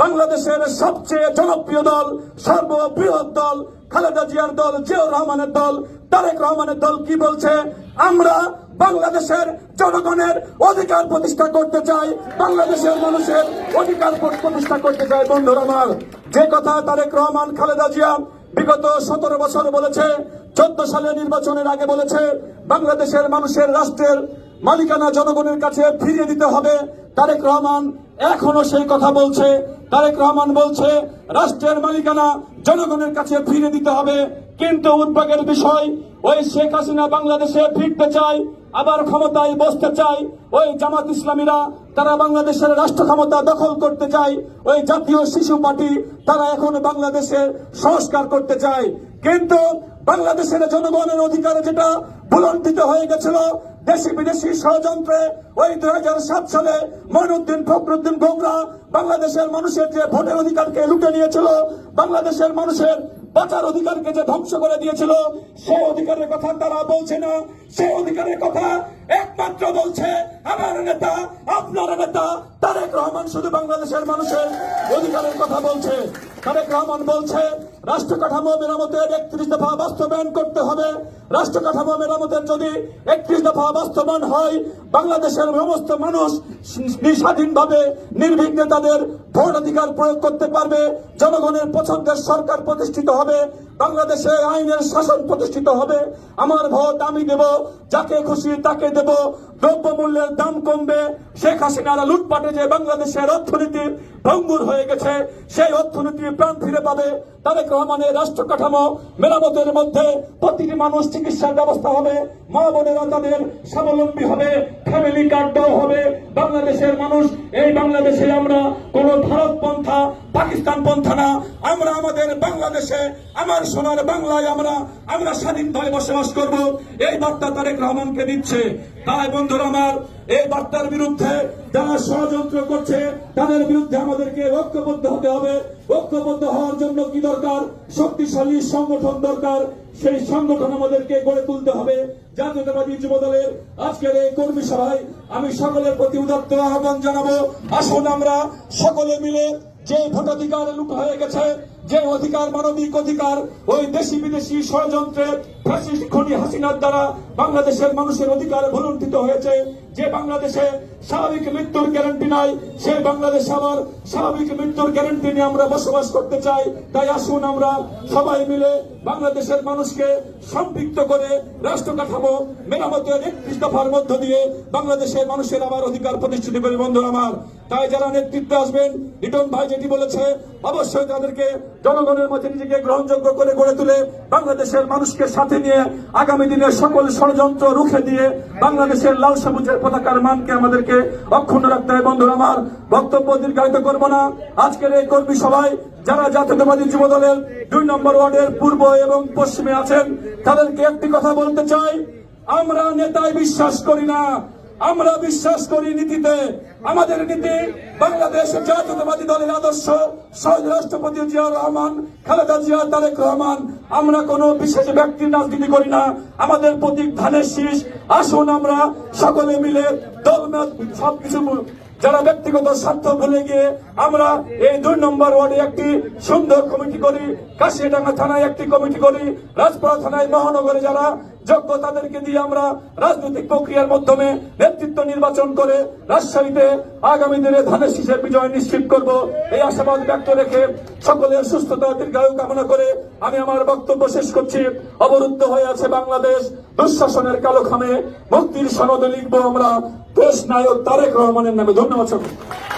বাংলাদেশের সবচেয়ে জনপ্রিয় দল, সর্ববৃহৎ দল, খালেদা জিয়ার দল, জিয়াউর রহমানের দল, তারেক রহমানের দল কি বলছে? আমরা বাংলাদেশের জনগণের অধিকার প্রতিষ্ঠা করতে চাই, বাংলাদেশের মানুষের অধিকার প্রতিষ্ঠা করতে চাই, বন্ধুরা আমার। যে কথা তারেক রহমান, খালেদা জিয়া বিগত সতেরো বছর বলেছে, চোদ্দ সালের নির্বাচনের আগে বলেছে, বাংলাদেশের মানুষের রাষ্ট্রের মালিকানা জনগণের কাছে ফিরিয়ে দিতে হবে। তারেক রহমান এখনও সেই কথা বলছে। তারেক রহমান বলছে, রাষ্ট্রের মালিকানা জনগণের কাছে ফিরিয়ে দিতে হবে। কিন্তু উদ্বেগের বিষয়, ওই শেখ হাসিনা বাংলাদেশে ফিরতে চায়, আবার ক্ষমতায় বসতে চায়। ওই জামাত ইসলামীরা, তারা বাংলাদেশের রাষ্ট্র ক্ষমতা দখল করতে চায়। ওই জাতীয় শিশু পার্টি, তারা এখন বাংলাদেশের সংস্কার করতে চায়। কিন্তু বাংলাদেশের জনগণের অধিকারে যেটা, বুলন্দিত হয়ে গেছিল দেশি বিদেশি ষড়যন্ত্রে ওই দুই হাজার সাত সালে মইনুদ্দিন ফখরুদ্দিন গোগরা বাংলাদেশের মানুষের যে ভোটের অধিকারকে লুটে নিয়েছিল, বাংলাদেশের মানুষের বাঁচার অধিকারকে যে ধ্বংস করে দিয়েছিল, সেই অধিকারের কথা তারা বলছে না। সেই অধিকারের কথা একমাত্র বলছে আমার নেতা, আপনার নেতা তারেক রহমান। শুধু বাংলাদেশের মানুষের অধিকারের কথা বলছে। তারেক রহমান বলছে রাষ্ট্র কাঠামো মেরামতের একত্রিশ দফা বাস্তবায়ন করতে হবে। রাষ্ট্র কাঠামো মেরামতের যদি একত্রিশ দফা বাস্তবায়ন হয়, বাংলাদেশের সমস্ত মানুষ স্বাধীনভাবে নির্বিঘ্নে তাদের ভোট অধিকার প্রয়োগ করতে পারবে, জনগণের পছন্দের সরকার প্রতিষ্ঠিত হবে, বাংলাদেশে আইনের শাসন প্রতিষ্ঠিত হবে। আমার ভোট আমি দেব, যাকে খুশি তাকে দেব দ্রব্য মূল্যের দাম কমবে। শেখ হাসিনারা লুটপাটে যে বাংলাদেশের অর্থনীতি ভঙ্গুর হয়ে গেছে, সেই অর্থনীতি প্রাণ ফিরে পাবে। তারেক রহমানের রাষ্ট্র কাঠামো মেরামতের মধ্যে প্রতিটি মানুষ চিকিৎসার ব্যবস্থা হবে, মা বোনেরা তাদের স্বাবলম্বী হবে ফ্যামিলি কার্ড হবে। বাংলাদেশের মানুষ, এই বাংলাদেশে আমরা কোন ভারত পন্থা পাকিস্তান পন্থা না আমরা আমাদের বাংলাদেশে, আমার সোনার বাংলায় আমরা আমরা স্বাধীনভাবে বসবাস করব। এই বার্তা তারেক রহমানকে দিচ্ছে। তাই বন্ধুরা আমার, এই বার্তার বিরুদ্ধে যারা ষড়যন্ত্র করছে, তাদের বিরুদ্ধে আমাদেরকে ঐক্যবদ্ধ হতে হবে। ঐক্যবদ্ধ হওয়ার জন্য কি দরকার? শক্তিশালী সংগঠন দরকার। সেই সংগঠন আমাদেরকে গড়ে তুলতে হবে। জাতীয়তাবাদী যুব দলের আজকের এই কর্মী সভায় আমি সকলের প্রতি উদাত্ত আহ্বান জানাব। আসুন আমরা সকলে মিলে যে ভোটাধিকার লুট হয়ে গেছে যে অধিকার মানবিক অধিকার ওই দেশি বিদেশি ষড়যন্ত্রে ফ্যাসিস্ট হাসিনার দ্বারা বাংলাদেশের মানুষের অধিকার ভুলুণ্ঠিত হয়েছে। যে বাংলাদেশে স্বাভাবিক মৃত্যুর গ্যারান্টি নাই আবার স্বাভাবিক মৃত্যুর গ্যারান্টি নিয়ে আমরা বসবাস করতে চাই। তাই আসুন আমরা সবাই মিলে বাংলাদেশের মানুষকে সম্পৃক্ত করে রাষ্ট্র কাঠামো মেরামতের একত্রিশ দফার মধ্য দিয়ে বাংলাদেশের মানুষের আবার অধিকার প্রতিষ্ঠিত করে। বন্ধু আমার, তাই যারা নেতৃত্বে আসবেন ভাই যেটি বলেছে, অবশ্যই তাদেরকে জনগণের মধ্যে নিজেকে গ্রহণযোগ্য করে গড়ে তুলে বাংলাদেশের মানুষকে সাথে নিয়ে আগামী দিনে সকল ষড়যন্ত্র রুখে দিয়ে বাংলাদেশের লাল সবুজের পতাকার মানকে আমাদেরকে অক্ষুণ্ণ রাখতে হয় বন্ধুরা, আমার বক্তব্য দীর্ঘায়িত করব না। আজকের এই কর্মী সভায় যারা জাতীয়তাবাদী যুব দলের দুই নম্বর ওয়ার্ডের পূর্ব এবং পশ্চিমে আছেন, তাদেরকে একটি কথা বলতে চাই। আমরা নেতায় বিশ্বাস করি না। আমরা বিশ্বাস করি নীতিতে। আমাদের নীতি, বাংলাদেশ জাতীয়তাবাদী দলের আদর্শ। শহীদ রাষ্ট্রপতি জিয়াউর রহমান, খালেদা জিয়া, তারেক রহমান, আমরা কোনো বিশেষ ব্যক্তির রাজনীতি করি না। আমাদের প্রতীক ধানের শীষ। আসুন আমরা সকলে মিলে দলমত সবকিছু যারা ব্যক্তিগত স্বার্থ ভুলে গিয়ে আমরা এই দুই নম্বর ওয়ার্ডে একটি সুন্দর কমিটি করি। কাশিয়াডাঙ্গা থানায় একটি কমিটি করি। রাজপাড়া থানায় মহানগরে যারা যোগ্য তাদেরকে দিয়ে আমরা রাজনৈতিক প্রক্রিয়ার মাধ্যমে নেতৃত্ব নির্বাচন করে রাজশাহীতে আগামী দিনে ধানের শীষের বিজয় নিশ্চিত করব। এই আশাবাদ ব্যক্ত রেখে সকলের সুস্থতা, দীর্ঘায়ু কামনা করে আমি আমার বক্তব্য শেষ করছি। অবরুদ্ধ হয়ে আছে বাংলাদেশ। দুঃশাসনের কালো খামে মুক্তির সনদে লিখব আমরা দেশ নায়ক তারেক রহমানের নামে। ধন্যবাদ সকলকে।